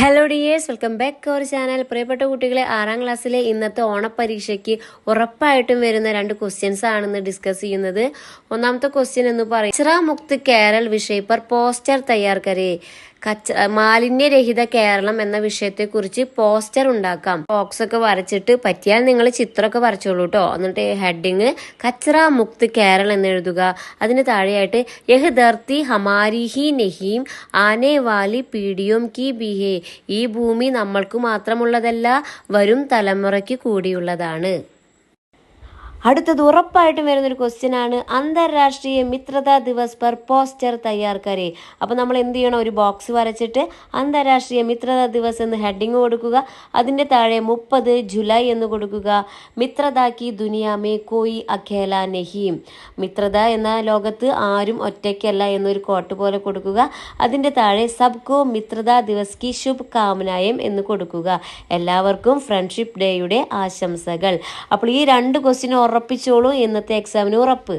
Hello dears welcome back our channel പ്രിയപ്പെട്ട കുട്ടികളെ ആറാം ക്ലാസ്സിലെ ഇന്നത്തെ ഓണപ്പരീക്ഷയ്ക്ക് ഉറപ്പായിട്ടും വരുന്ന രണ്ട് ക്വസ്റ്റ്യൻസ് ആണെന്ന് ഡിസ്കസ് ചെയ്യുന്നത്. ഒന്നാമത്തെ ക്വസ്റ്റ്യൻ എന്ന് പറയും ഇസ്രാ മുക്ത് കേരൾ വിഷയ പർ പോസ്റ്റർ തയ്യാർ കച്ച മാലിന്യരഹിത കേരളം എന്ന വിഷയത്തെ കുറിച്ച് പോസ്റ്റർ ഉണ്ടാക്കാം. ബോക്സ് ഒക്കെ വരച്ചിട്ട് പറ്റിയാൽ നിങ്ങൾ ചിത്രമൊക്കെ വരച്ചോളൂ കേട്ടോ എന്നിട്ട് ഹെഡിങ് കച്ചറ മുക്ത് കേരളം എന്ന് എഴുതുക. അതിന് താഴെയായിട്ട് യഹ് ദർത്തി ഹമാരി ഹി നെഹീം ആനെ വാലി പീഡിയോം കി ബിഹേ. ഈ ഭൂമി നമ്മൾക്ക് മാത്രമുള്ളതല്ല വരും തലമുറയ്ക്ക് കൂടിയുള്ളതാണ്. അടുത്തത് ഉറപ്പായിട്ടും വരുന്നൊരു ക്വസ്റ്റ്യൻ ആണ് അന്താരാഷ്ട്രീയ മിത്രതാ ദിവസ് പർ പോസ്റ്റർ തയ്യാർ കരേ അപ്പോൾ നമ്മൾ എന്ത് ചെയ്യണം? ഒരു ബോക്സ് വരച്ചിട്ട് അന്താരാഷ്ട്രീയ മിത്രതാ ദിവസ് എന്ന് ഹെഡിങ് കൊടുക്കുക. അതിന്റെ താഴെ മുപ്പത് ജൂലൈ എന്ന് കൊടുക്കുക. മിത്രതാക്കി ദുനിയാമേ കോയി അഖേല നെഹീം. മിത്രത എന്ന ലോകത്ത് ആരും ഒറ്റയ്ക്കല്ല എന്നൊരു കോട്ട് പോലെ കൊടുക്കുക. അതിന്റെ താഴെ സബ്കോ മിത്രതാ ദിവസ് കി ശുഭ് കാമനായം എന്ന് കൊടുക്കുക. എല്ലാവർക്കും ഫ്രണ്ട്ഷിപ്പ് ഡേയുടെ ആശംസകൾ. അപ്പോൾ ഈ രണ്ട് ക്വസ്റ്റ്യൻ ഉറപ്പിച്ചോളൂ ഇന്നത്തെ എക്സാമിന് ഉറപ്പ്.